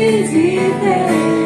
te ter.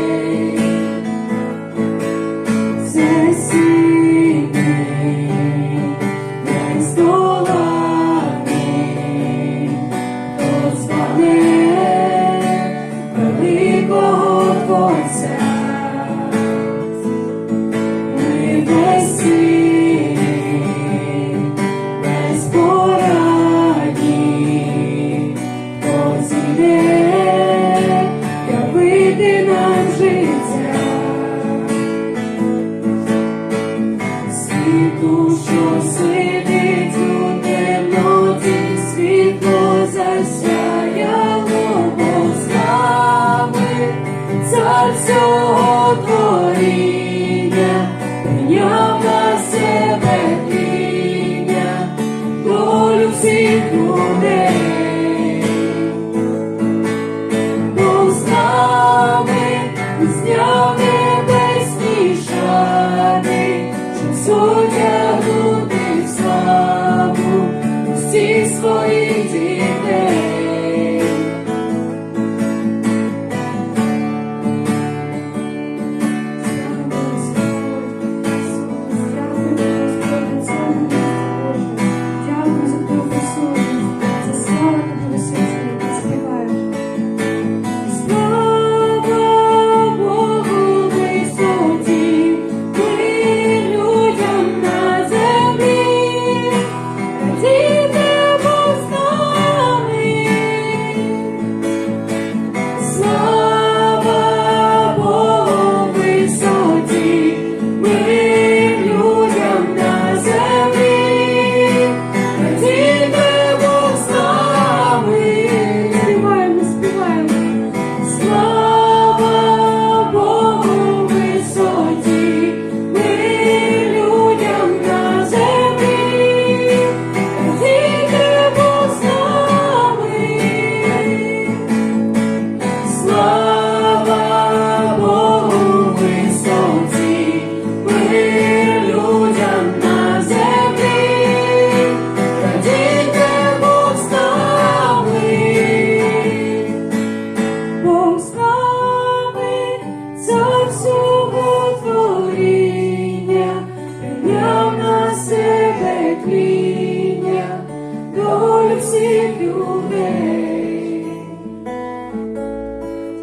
усіх людей,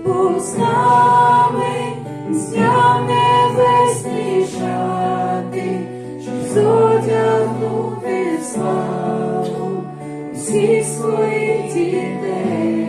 будь з нами здяв небесний шати, щоб зодягнути славу всіх своїх дітей.